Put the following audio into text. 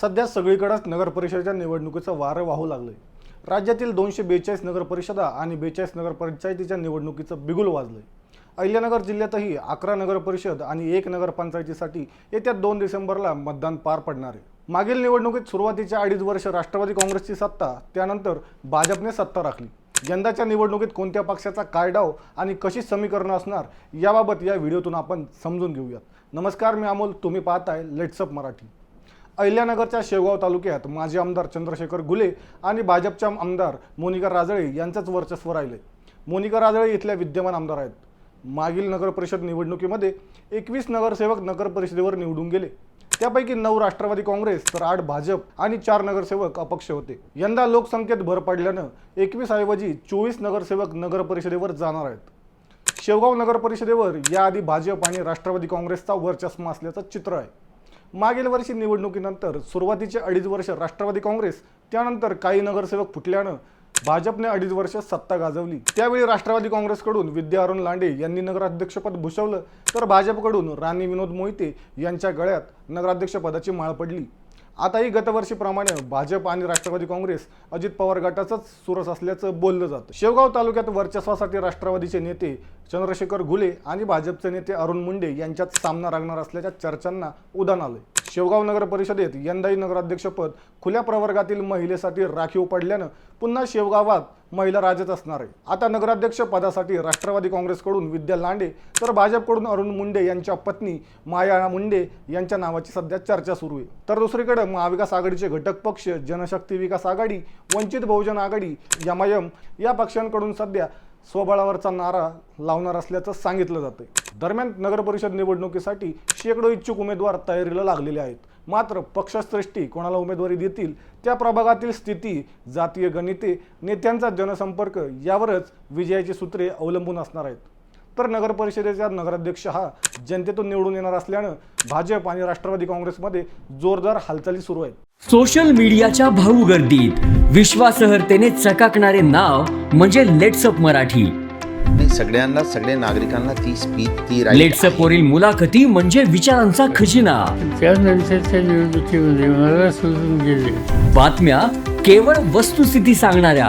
सध्या सगळीकडेच नगरपरिषदेच्या निवडणुकीचं वारं वाहू लागलंय. राज्यातील दोनशे बेचाळीस नगरपरिषदा आणि बेचाळीस नगरपंचायतीच्या निवडणुकीचं बिगुल वाजलंय. अहिल्यानगर जिल्ह्यातही अकरा नगरपरिषद आणि एक नगरपंचायतीसाठी येत्या दोन डिसेंबरला मतदान पार पडणार आहे. मागील निवडणुकीत सुरुवातीच्या अडीच वर्ष राष्ट्रवादी काँग्रेसची सत्ता त्यानंतर भाजपने सत्ता राखली. यंदाच्या निवडणुकीत कोणत्या पक्षाचा काय डाव आणि कशी समीकरणं असणार याबाबत या व्हिडिओतून आपण समजून घेऊयात. नमस्कार मी अमोल. तुम्ही पाहताय लेट्सअप मराठी. अहिल्यानगरच्या शेवगाव तालुक्यात माजी आमदार चंद्रशेखर गुले आणि भाजपच्या आमदार मोनिका राजळे यांचंच वर्चस्व राहिले. मोनिका राजळे इथल्या विद्यमान आमदार आहेत. मागील नगरपरिषद निवडणुकीमध्ये एकवीस नगरसेवक नगरपरिषदेवर निवडून गेले. त्यापैकी नऊ राष्ट्रवादी काँग्रेस तर आठ भाजप आणि चार नगरसेवक अपक्ष होते. यंदा लोकसंख्येत भर पडल्यानं एकवीस ऐवजी चोवीस नगरसेवक नगर परिषदेवर जाणार आहेत. शेवगाव नगर परिषदेवर याआधी भाजप आणि राष्ट्रवादी काँग्रेसचा वर्चस्व असल्याचं चित्र आहे. मागील वर्षी निवडणुकीनंतर सुरुवातीचे अडीच वर्ष राष्ट्रवादी काँग्रेस त्यानंतर काही नगरसेवक फुटल्यानं भाजपने अडीच वर्ष सत्ता गाजवली. त्यावेळी राष्ट्रवादी काँग्रेसकडून विद्या अरुण लांडे यांनी नगराध्यक्षपद भूषवलं तर भाजपकडून राणी विनोद मोहिते यांच्या गळ्यात नगराध्यक्षपदाची माळ पडली. आताही गतवर्षीप्रमाणे भाजप आणि राष्ट्रवादी काँग्रेस अजित पवार गटाचंच सुरस असल्याचं बोललं जातं. शेवगाव तालुक्यात वर्चस्वासाठी राष्ट्रवादीचे नेते चंद्रशेखर घुले आणि भाजपचे नेते अरुण मुंडे यांच्यात सामना रंगणार असल्याच्या चर्चांना उदान आलं शेवगाव नगर परिषदेत यंदाही नगराध्यक्षपद खुल्या प्रवर्गातील महिलेसाठी राखीव पडल्यानं पुन्हा शेवगावात महिला राजच असणार आहे. आता नगराध्यक्ष पदासाठी राष्ट्रवादी काँग्रेसकडून विद्या लांडे तर भाजपकडून अरुण मुंडे यांच्या पत्नी माया मुंडे यांच्या नावाची सध्या चर्चा सुरू आहे. तर दुसरीकडे महाविकास आघाडीचे घटक पक्ष जनशक्ती विकास आघाडी वंचित बहुजन आघाडी यमायम या पक्षांकडून सध्या स्वबळावरचा नारा लावणार असल्याचं सांगितलं जातंय. दरम्यान नगरपरिषद निवडणुकीसाठी शेकडो इच्छुक उमेदवार तयारीला लागलेले आहेत. मात्र पक्षश्रेष्ठी कोणाला उमेदवारी देतील त्या प्रभागातील स्थिती जातीय गणिते नेत्यांचा जनसंपर्क यावरच विजयाची सूत्रे अवलंबून असणार आहेत. तर नगर परिषदेचा नगराध्यक्ष हा जनतेतून निवडून येणार असल्यानं भाजप आणि राष्ट्रवादी काँग्रेसमध्ये जोरदार हालचाली सुरू आहेत. सोशल मीडियाच्या भाऊ गर्दीत विश्वासार्हतेने चकाकणारे नाव म्हणजे लेट्सअप मराठी. नाही सगळ्यांना सगळ्या नागरिकांना ती स्पीच ती लेट्सअप. वरील मुलाखती म्हणजे विचारांचा खजिना. त्यानंतरच्या निवडणुकीमध्ये मला सोडून गेले. बातम्या केवळ वस्तुस्थिती सांगणाऱ्या.